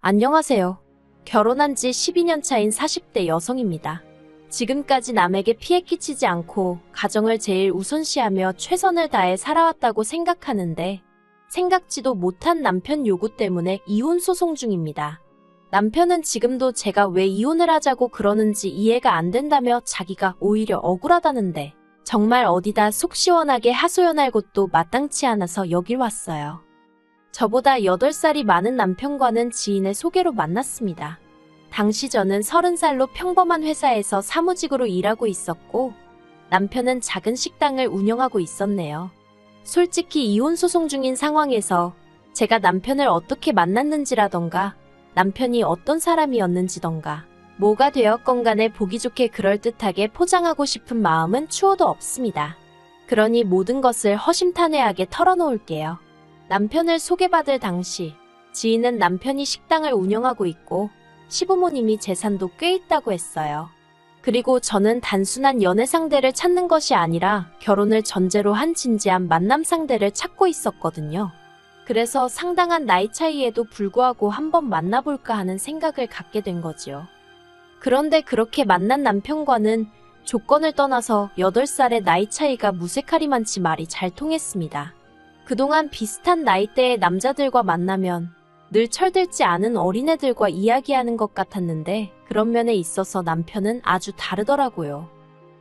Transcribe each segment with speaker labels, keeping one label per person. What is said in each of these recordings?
Speaker 1: 안녕하세요. 결혼한 지 12년 차인 40대 여성입니다. 지금까지 남에게 피해 끼치지 않고 가정을 제일 우선시하며 최선을 다해 살아왔다고 생각하는데 생각지도 못한 남편 요구 때문에 이혼 소송 중입니다. 남편은 지금도 제가 왜 이혼을 하자고 그러는지 이해가 안 된다며 자기가 오히려 억울하다는데 정말 어디다 속 시원하게 하소연할 곳도 마땅치 않아서 여길 왔어요. 저보다 8살이 많은 남편과는 지인의 소개로 만났습니다. 당시 저는 30살로 평범한 회사에서 사무직으로 일하고 있었고 남편은 작은 식당을 운영하고 있었네요. 솔직히 이혼 소송 중인 상황에서 제가 남편을 어떻게 만났는지라던가 남편이 어떤 사람이었는지던가 뭐가 되었건 간에 보기 좋게 그럴듯하게 포장하고 싶은 마음은 추호도 없습니다. 그러니 모든 것을 허심탄회하게 털어놓을게요. 남편을 소개받을 당시 지인은 남편이 식당을 운영하고 있고 시부모님이 재산도 꽤 있다고 했어요. 그리고 저는 단순한 연애 상대를 찾는 것이 아니라 결혼을 전제로 한 진지한 만남 상대를 찾고 있었거든요. 그래서 상당한 나이 차이에도 불구하고 한번 만나볼까 하는 생각을 갖게 된 거지요. 그런데 그렇게 만난 남편과는 조건을 떠나서 8살의 나이 차이가 무색하리만치 말이 잘 통했습니다. 그동안 비슷한 나이대의 남자들과 만나면 늘 철들지 않은 어린애들과 이야기하는 것 같았는데 그런 면에 있어서 남편은 아주 다르더라고요.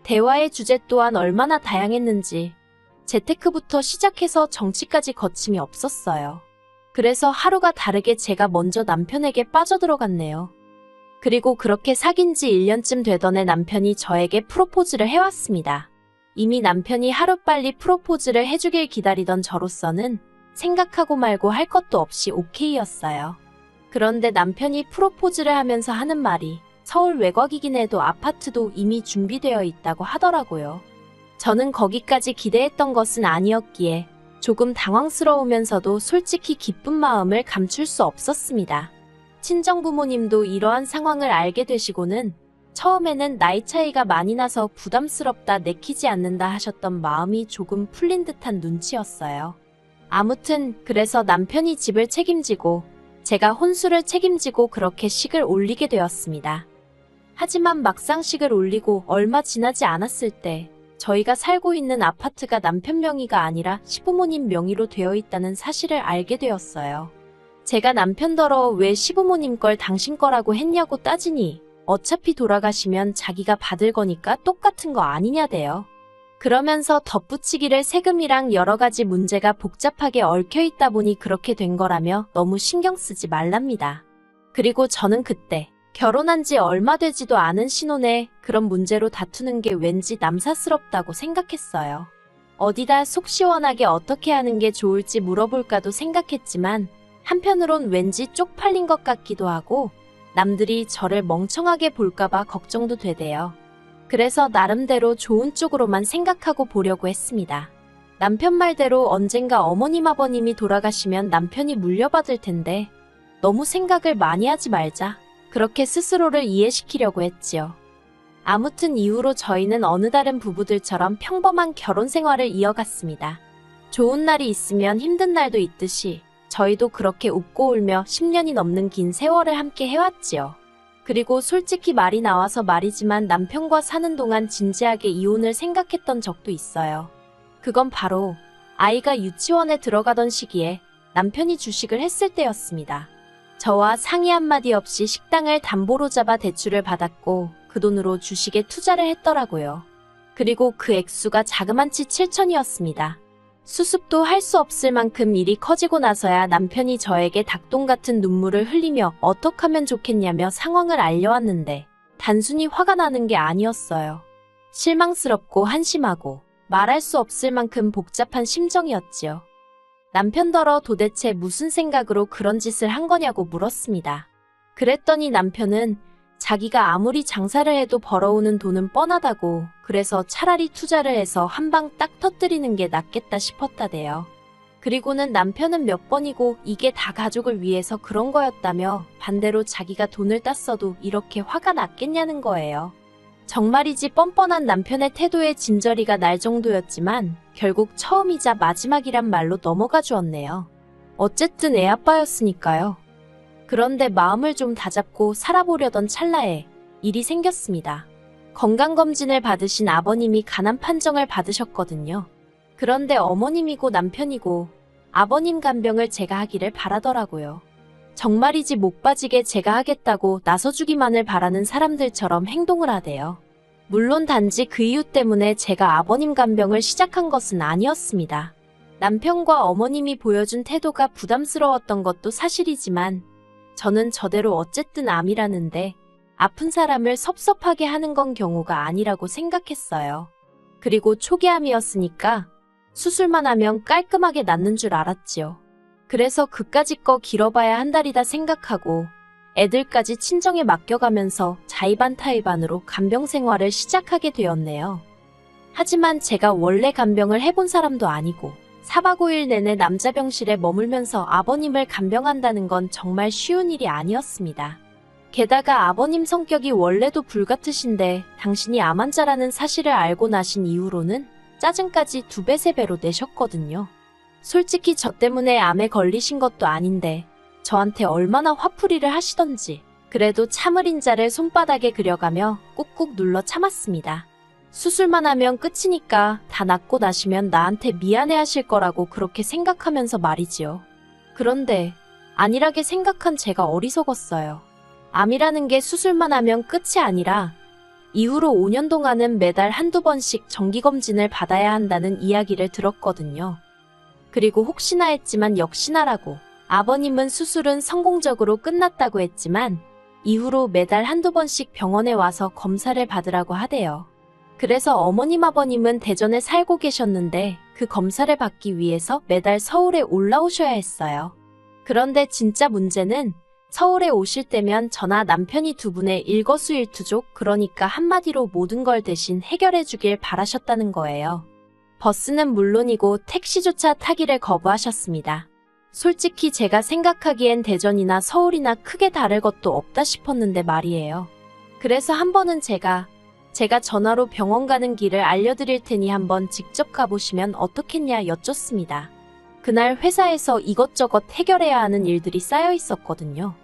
Speaker 1: 대화의 주제 또한 얼마나 다양했는지 재테크부터 시작해서 정치까지 거침이 없었어요. 그래서 하루가 다르게 제가 먼저 남편에게 빠져들어갔네요. 그리고 그렇게 사귄 지 1년쯤 되던 해 남편이 저에게 프로포즈를 해왔습니다. 이미 남편이 하루빨리 프로포즈를 해주길 기다리던 저로서는 생각하고 말고 할 것도 없이 오케이였어요. 그런데 남편이 프로포즈를 하면서 하는 말이 서울 외곽이긴 해도 아파트도 이미 준비되어 있다고 하더라고요. 저는 거기까지 기대했던 것은 아니었기에 조금 당황스러우면서도 솔직히 기쁜 마음을 감출 수 없었습니다. 친정 부모님도 이러한 상황을 알게 되시고는 처음에는 나이 차이가 많이 나서 부담스럽다 내키지 않는다 하셨던 마음이 조금 풀린 듯한 눈치였어요. 아무튼 그래서 남편이 집을 책임지고 제가 혼수를 책임지고 그렇게 식을 올리게 되었습니다. 하지만 막상 식을 올리고 얼마 지나지 않았을 때 저희가 살고 있는 아파트가 남편 명의가 아니라 시부모님 명의로 되어 있다는 사실을 알게 되었어요. 제가 남편더러 왜 시부모님 걸 당신 거라고 했냐고 따지니 어차피 돌아가시면 자기가 받을 거니까 똑같은 거 아니냐대요. 그러면서 덧붙이기를 세금이랑 여러 가지 문제가 복잡하게 얽혀 있다 보니 그렇게 된 거라며 너무 신경 쓰지 말랍니다. 그리고 저는 그때 결혼한 지 얼마 되지도 않은 신혼에 그런 문제로 다투는 게 왠지 남사스럽다고 생각했어요. 어디다 속 시원하게 어떻게 하는 게 좋을지 물어볼까도 생각했지만 한편으론 왠지 쪽팔린 것 같기도 하고 남들이 저를 멍청하게 볼까봐 걱정도 되대요. 그래서 나름대로 좋은 쪽으로만 생각하고 보려고 했습니다. 남편 말대로 언젠가 어머님 아버님이 돌아가시면 남편이 물려받을 텐데 너무 생각을 많이 하지 말자. 그렇게 스스로를 이해시키려고 했지요. 아무튼 이후로 저희는 어느 다른 부부들처럼 평범한 결혼 생활을 이어갔습니다. 좋은 날이 있으면 힘든 날도 있듯이 저희도 그렇게 웃고 울며 10년이 넘는 긴 세월을 함께 해왔지요. 그리고 솔직히 말이 나와서 말이지만 남편과 사는 동안 진지하게 이혼을 생각했던 적도 있어요. 그건 바로 아이가 유치원에 들어가던 시기에 남편이 주식을 했을 때였습니다. 저와 상의 한마디 없이 식당을 담보로 잡아 대출을 받았고 그 돈으로 주식에 투자를 했더라고요. 그리고 그 액수가 자그만치 7천이었습니다. 수습도 할 수 없을 만큼 일이 커지고 나서야 남편이 저에게 닭똥 같은 눈물을 흘리며 어떡 하면 좋겠냐며 상황을 알려왔는데 단순히 화가 나는 게 아니었어요. 실망스럽고 한심하고 말할 수 없을 만큼 복잡한 심정이었지요. 남편더러 도대체 무슨 생각으로 그런 짓을 한 거냐고 물었습니다. 그랬더니 남편은 자기가 아무리 장사를 해도 벌어오는 돈은 뻔하다고 그래서 차라리 투자를 해서 한 방 딱 터뜨리는 게 낫겠다 싶었다대요. 그리고는 남편은 몇 번이고 이게 다 가족을 위해서 그런 거였다며 반대로 자기가 돈을 땄어도 이렇게 화가 났겠냐는 거예요. 정말이지 뻔뻔한 남편의 태도에 진저리가 날 정도였지만 결국 처음이자 마지막이란 말로 넘어가 주었네요. 어쨌든 애 아빠였으니까요. 그런데 마음을 좀 다잡고 살아보려던 찰나에 일이 생겼습니다. 건강검진을 받으신 아버님이 간암 판정을 받으셨거든요. 그런데 어머님이고 남편이고 아버님 간병을 제가 하기를 바라더라고요. 정말이지 목 빠지게 제가 하겠다고 나서주기만을 바라는 사람들처럼 행동을 하대요. 물론 단지 그 이유 때문에 제가 아버님 간병을 시작한 것은 아니었습니다. 남편과 어머님이 보여준 태도가 부담스러웠던 것도 사실이지만 저는 저대로 어쨌든 암이라는데 아픈 사람을 섭섭하게 하는 건 경우가 아니라고 생각했어요. 그리고 초기 암이었으니까 수술만 하면 깔끔하게 낫는 줄 알았지요. 그래서 그까짓 거 길어봐야 한 달이다 생각하고 애들까지 친정에 맡겨가면서 자의반 타의반으로 간병 생활을 시작하게 되었네요. 하지만 제가 원래 간병을 해본 사람도 아니고 4박 5일 내내 남자 병실에 머물면서 아버님을 간병한다는 건 정말 쉬운 일이 아니었습니다. 게다가 아버님 성격이 원래도 불같으신데 당신이 암 환자라는 사실을 알고 나신 이후로는 짜증까지 두 배, 세 배로 내셨거든요. 솔직히 저 때문에 암에 걸리신 것도 아닌데 저한테 얼마나 화풀이를 하시던지 그래도 참을 인자를 손바닥에 그려가며 꾹꾹 눌러 참았습니다. 수술만 하면 끝이니까 다 낫고 나시면 나한테 미안해 하실 거라고 그렇게 생각하면서 말이지요. 그런데 안일하게 생각한 제가 어리석었어요. 암이라는 게 수술만 하면 끝이 아니라 이후로 5년 동안은 매달 한두 번씩 정기검진을 받아야 한다는 이야기를 들었거든요. 그리고 혹시나 했지만 역시나라고 아버님은 수술은 성공적으로 끝났다고 했지만 이후로 매달 한두 번씩 병원에 와서 검사를 받으라고 하대요. 그래서 어머님 아버님은 대전에 살고 계셨는데 그 검사를 받기 위해서 매달 서울에 올라오셔야 했어요. 그런데 진짜 문제는 서울에 오실 때면 저나 남편이 두 분의 일거수일투족 그러니까 한마디로 모든 걸 대신 해결해 주길 바라셨다는 거예요. 버스는 물론이고 택시조차 타기를 거부하셨습니다. 솔직히 제가 생각하기엔 대전이나 서울이나 크게 다를 것도 없다 싶었는데 말이에요. 그래서 한 번은 제가 제가 전화로 병원 가는 길을 알려드릴 테니 한번 직접 가보시면 어떻겠냐 여쭙습니다. 그날 회사에서 이것저것 해결해야 하는 일들이 쌓여 있었거든요.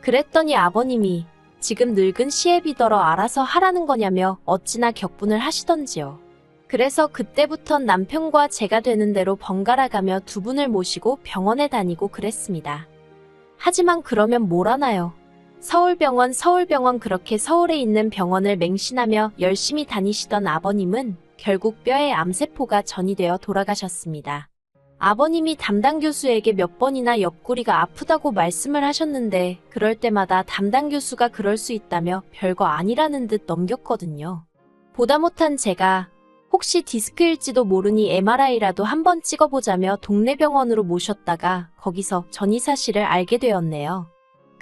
Speaker 1: 그랬더니 아버님이 지금 늙은 시애비더러 알아서 하라는 거냐며 어찌나 격분을 하시던지요. 그래서 그때부턴 남편과 제가 되는 대로 번갈아 가며 두 분을 모시고 병원에 다니고 그랬습니다. 하지만 그러면 뭘 하나요? 서울병원 서울병원 그렇게 서울에 있는 병원을 맹신하며 열심히 다니시던 아버님은 결국 뼈에 암세포가 전이되어 돌아가셨습니다. 아버님이 담당 교수에게 몇 번이나 옆구리가 아프다고 말씀을 하셨는데 그럴 때마다 담당 교수가 그럴 수 있다며 별거 아니라는 듯 넘겼거든요. 보다 못한 제가 혹시 디스크일지도 모르니 MRI라도 한번 찍어보자며 동네 병원으로 모셨다가 거기서 전이 사실을 알게 되었네요.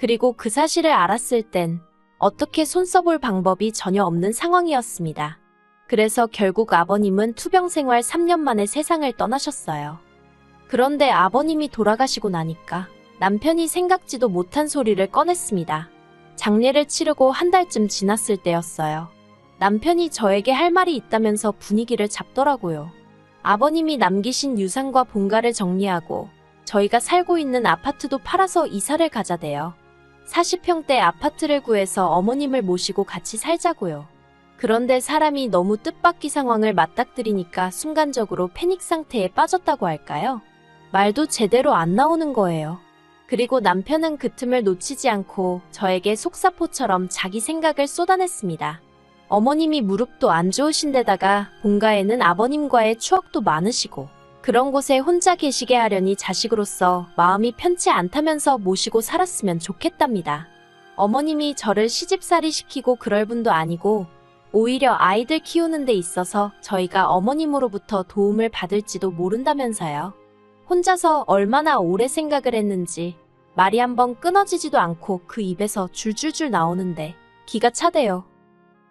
Speaker 1: 그리고 그 사실을 알았을 땐 어떻게 손 써볼 방법이 전혀 없는 상황이었습니다. 그래서 결국 아버님은 투병 생활 3년 만에 세상을 떠나셨어요. 그런데 아버님이 돌아가시고 나니까 남편이 생각지도 못한 소리를 꺼냈습니다. 장례를 치르고 한 달쯤 지났을 때였어요. 남편이 저에게 할 말이 있다면서 분위기를 잡더라고요. 아버님이 남기신 유산과 본가를 정리하고 저희가 살고 있는 아파트도 팔아서 이사를 가자대요. 40평대 아파트를 구해서 어머님을 모시고 같이 살자고요. 그런데 사람이 너무 뜻밖의 상황을 맞닥뜨리니까 순간적으로 패닉 상태에 빠졌다고 할까요? 말도 제대로 안 나오는 거예요. 그리고 남편은 그 틈을 놓치지 않고 저에게 속사포처럼 자기 생각을 쏟아냈습니다. 어머님이 무릎도 안 좋으신 데다가 본가에는 아버님과의 추억도 많으시고 그런 곳에 혼자 계시게 하려니 자식으로서 마음이 편치 않다면서 모시고 살았으면 좋겠답니다. 어머님이 저를 시집살이 시키고 그럴 분도 아니고 오히려 아이들 키우는 데 있어서 저희가 어머님으로부터 도움을 받을지도 모른다면서요. 혼자서 얼마나 오래 생각을 했는지 말이 한번 끊어지지도 않고 그 입에서 줄줄줄 나오는데 기가 차대요.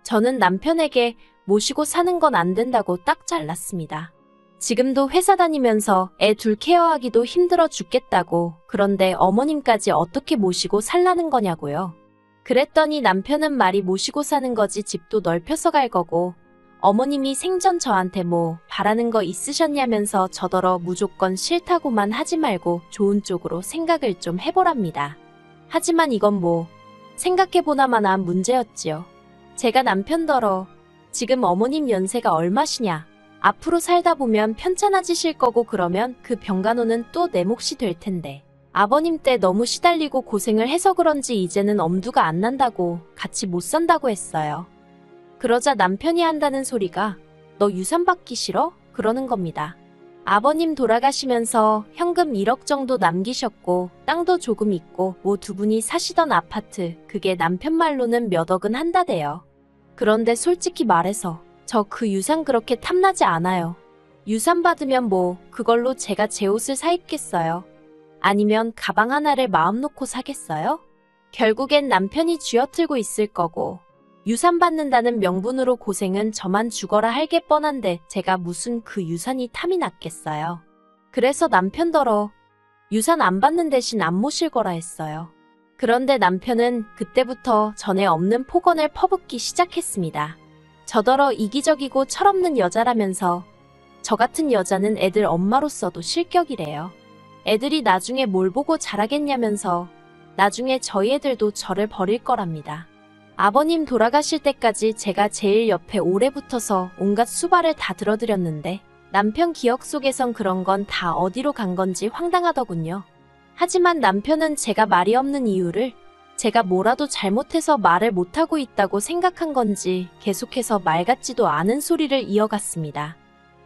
Speaker 1: 저는 남편에게 모시고 사는 건 안 된다고 딱 잘랐습니다. 지금도 회사 다니면서 애 둘 케어하기도 힘들어 죽겠다고 그런데 어머님까지 어떻게 모시고 살라는 거냐고요. 그랬더니 남편은 말이 모시고 사는 거지 집도 넓혀서 갈 거고 어머님이 생전 저한테 뭐 바라는 거 있으셨냐면서 저더러 무조건 싫다고만 하지 말고 좋은 쪽으로 생각을 좀 해보랍니다. 하지만 이건 뭐 생각해보나마나 문제였지요. 제가 남편더러 지금 어머님 연세가 얼마시냐. 앞으로 살다 보면 편찮아지실 거고 그러면 그 병간호는 또 내 몫이 될 텐데. 아버님 때 너무 시달리고 고생을 해서 그런지 이제는 엄두가 안 난다고 같이 못 산다고 했어요. 그러자 남편이 한다는 소리가 너 유산 받기 싫어? 그러는 겁니다. 아버님 돌아가시면서 현금 1억 정도 남기셨고 땅도 조금 있고 뭐 두 분이 사시던 아파트 그게 남편 말로는 몇 억은 한다대요. 그런데 솔직히 말해서 저 그 유산 그렇게 탐나지 않아요. 유산 받으면 뭐 그걸로 제가 제 옷을 사 입겠어요. 아니면 가방 하나를 마음 놓고 사겠어요? 결국엔 남편이 쥐어틀고 있을 거고 유산 받는다는 명분으로 고생은 저만 죽어라 할게 뻔한데 제가 무슨 그 유산이 탐이 났겠어요. 그래서 남편더러 유산 안 받는 대신 안 모실 거라 했어요. 그런데 남편은 그때부터 전에 없는 폭언을 퍼붓기 시작했습니다. 저더러 이기적이고 철없는 여자라면서 저 같은 여자는 애들 엄마로서도 실격이래요. 애들이 나중에 뭘 보고 자라겠냐면서 나중에 저희 애들도 저를 버릴 거랍니다. 아버님 돌아가실 때까지 제가 제일 옆에 오래 붙어서 온갖 수발을 다 들어드렸는데 남편 기억 속에선 그런 건 다 어디로 간 건지 황당하더군요. 하지만 남편은 제가 말이 없는 이유를 제가 뭐라도 잘못해서 말을 못하고 있다고 생각한 건지 계속해서 말 같지도 않은 소리를 이어갔습니다.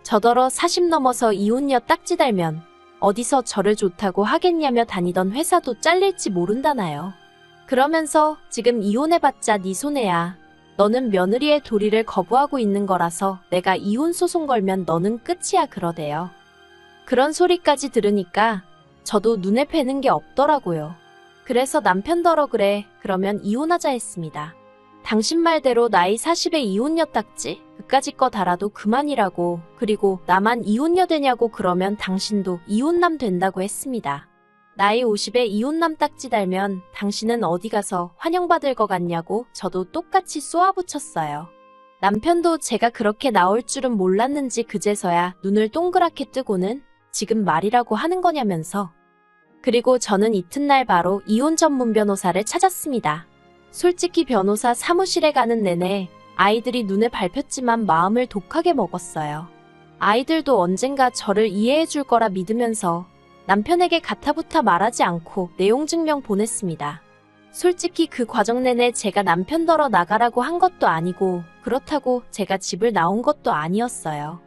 Speaker 1: 저더러 40 넘어서 이혼녀 딱지 달면 어디서 저를 좋다고 하겠냐며 다니던 회사도 잘릴지 모른다나요. 그러면서 지금 이혼해봤자 네 손해야. 너는 며느리의 도리를 거부하고 있는 거라서 내가 이혼 소송 걸면 너는 끝이야 그러대요. 그런 소리까지 들으니까 저도 눈에 뵈는 게 없더라고요. 그래서 남편더러 그래 그러면 이혼하자 했습니다. 당신 말대로 나이 40에 이혼녀 딱지 그까짓 거 달아도 그만이라고 그리고 나만 이혼녀 되냐고 그러면 당신도 이혼남 된다고 했습니다. 나이 50에 이혼남 딱지 달면 당신은 어디 가서 환영받을 것 같냐고 저도 똑같이 쏘아붙였어요. 남편도 제가 그렇게 나올 줄은 몰랐는지 그제서야 눈을 동그랗게 뜨고는 지금 말이라고 하는 거냐면서 그리고 저는 이튿날 바로 이혼 전문 변호사를 찾았습니다. 솔직히 변호사 사무실에 가는 내내 아이들이 눈에 밟혔지만 마음을 독하게 먹었어요. 아이들도 언젠가 저를 이해해 줄 거라 믿으면서 남편에게 가타부타 말하지 않고 내용 증명 보냈습니다. 솔직히 그 과정 내내 제가 남편더러 나가라고 한 것도 아니고 그렇다고 제가 집을 나온 것도 아니었어요.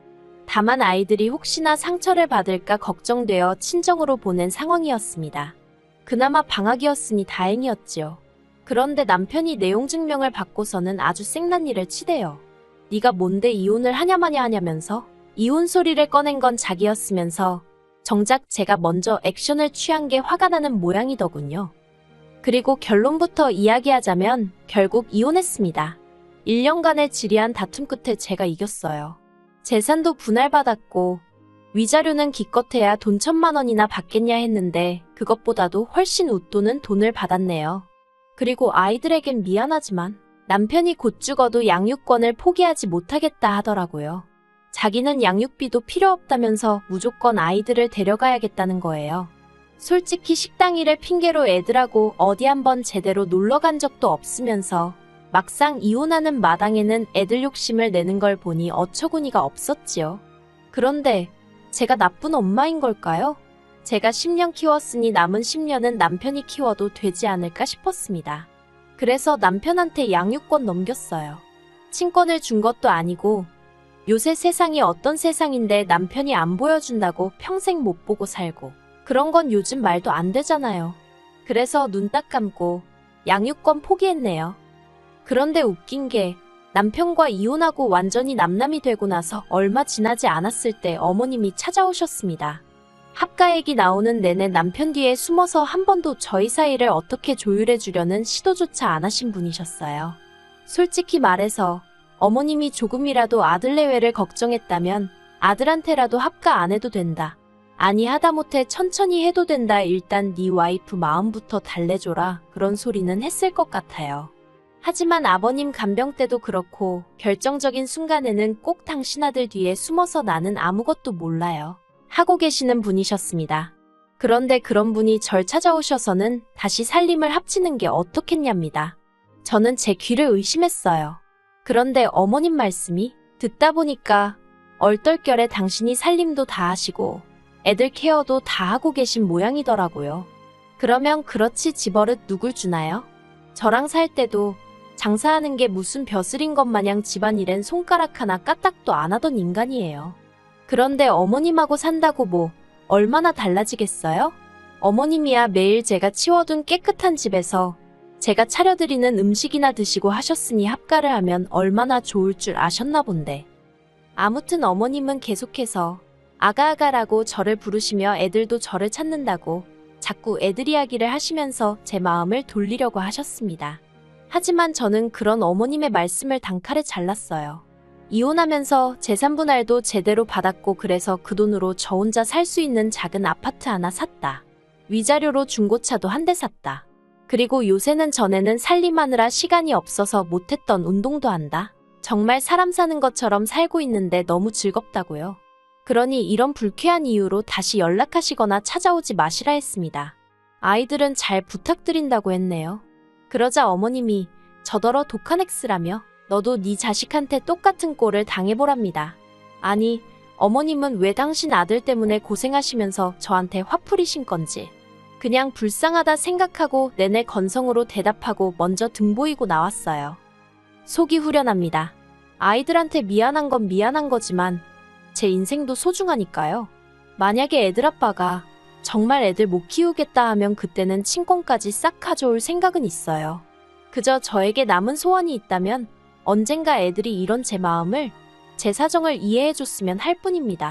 Speaker 1: 다만 아이들이 혹시나 상처를 받을까 걱정되어 친정으로 보낸 상황이었습니다. 그나마 방학이었으니 다행이었지요. 그런데 남편이 내용 증명을 받고서는 아주 생난 일을 치대요. 네가 뭔데 이혼을 하냐마냐 하냐면서 이혼 소리를 꺼낸 건 자기였으면서 정작 제가 먼저 액션을 취한 게 화가 나는 모양이더군요. 그리고 결론부터 이야기하자면 결국 이혼했습니다. 1년간의 지리한 다툼 끝에 제가 이겼어요. 재산도 분할받았고 위자료는 기껏해야 돈 천만 원이나 받겠냐 했는데 그것보다도 훨씬 웃도는 돈을 받았네요. 그리고 아이들에겐 미안하지만 남편이 곧 죽어도 양육권을 포기하지 못하겠다 하더라고요. 자기는 양육비도 필요 없다면서 무조건 아이들을 데려가야겠다는 거예요. 솔직히 식당 일을 핑계로 애들하고 어디 한번 제대로 놀러 간 적도 없으면서 막상 이혼하는 마당에는 애들 욕심을 내는 걸 보니 어처구니가 없었지요. 그런데 제가 나쁜 엄마인 걸까요? 제가 10년 키웠으니 남은 10년은 남편이 키워도 되지 않을까 싶었습니다. 그래서 남편한테 양육권 넘겼어요. 친권을 준 것도 아니고 요새 세상이 어떤 세상인데 남편이 안 보여준다고 평생 못 보고 살고 그런 건 요즘 말도 안 되잖아요. 그래서 눈 딱 감고 양육권 포기했네요. 그런데 웃긴 게 남편과 이혼하고 완전히 남남이 되고 나서 얼마 지나지 않았을 때 어머님이 찾아오셨습니다. 합가액이 나오는 내내 남편 뒤에 숨어서 한 번도 저희 사이를 어떻게 조율해 주려는 시도조차 안 하신 분이셨어요. 솔직히 말해서 어머님이 조금이라도 아들 내외를 걱정했다면 아들한테라도 합가 안 해도 된다. 아니 하다못해 천천히 해도 된다. 일단 네 와이프 마음부터 달래줘라. 그런 소리는 했을 것 같아요. 하지만 아버님 간병 때도 그렇고 결정적인 순간에는 꼭 당신 아들 뒤에 숨어서 나는 아무것도 몰라요. 하고 계시는 분이셨습니다. 그런데 그런 분이 절 찾아오셔서는 다시 살림을 합치는 게 어떻겠냐입니다. 저는 제 귀를 의심했어요. 그런데 어머님 말씀이 듣다 보니까 얼떨결에 당신이 살림도 다 하시고 애들 케어도 다 하고 계신 모양이더라고요. 그러면 그렇지 집버릇 누굴 주나요? 저랑 살 때도 장사하는 게 무슨 벼슬인 것 마냥 집안일엔 손가락 하나 까딱도 안 하던 인간이에요. 그런데 어머님하고 산다고 뭐 얼마나 달라지겠어요? 어머님이야 매일 제가 치워둔 깨끗한 집에서 제가 차려드리는 음식이나 드시고 하셨으니 합가를 하면 얼마나 좋을 줄 아셨나 본데. 아무튼 어머님은 계속해서 아가아가라고 저를 부르시며 애들도 저를 찾는다고 자꾸 애들 이야기를 하시면서 제 마음을 돌리려고 하셨습니다. 하지만 저는 그런 어머님의 말씀을 단칼에 잘랐어요. 이혼하면서 재산분할도 제대로 받았고 그래서 그 돈으로 저 혼자 살 수 있는 작은 아파트 하나 샀다. 위자료로 중고차도 한 대 샀다. 그리고 요새는 전에는 살림하느라 시간이 없어서 못했던 운동도 한다. 정말 사람 사는 것처럼 살고 있는데 너무 즐겁다고요. 그러니 이런 불쾌한 이유로 다시 연락하시거나 찾아오지 마시라 했습니다. 아이들은 잘 부탁드린다고 했네요. 그러자 어머님이 저더러 독한 엑스라며 너도 네 자식한테 똑같은 꼴을 당해보랍니다. 아니, 어머님은 왜 당신 아들 때문에 고생하시면서 저한테 화풀이신 건지. 그냥 불쌍하다 생각하고 내내 건성으로 대답하고 먼저 등 보이고 나왔어요. 속이 후련합니다. 아이들한테 미안한 건 미안한 거지만 제 인생도 소중하니까요. 만약에 애들 아빠가 정말 애들 못 키우겠다 하면 그때는 친권까지 싹 가져올 생각은 있어요. 그저 저에게 남은 소원이 있다면 언젠가 애들이 이런 제 마음을, 제 사정을 이해해줬으면 할 뿐입니다.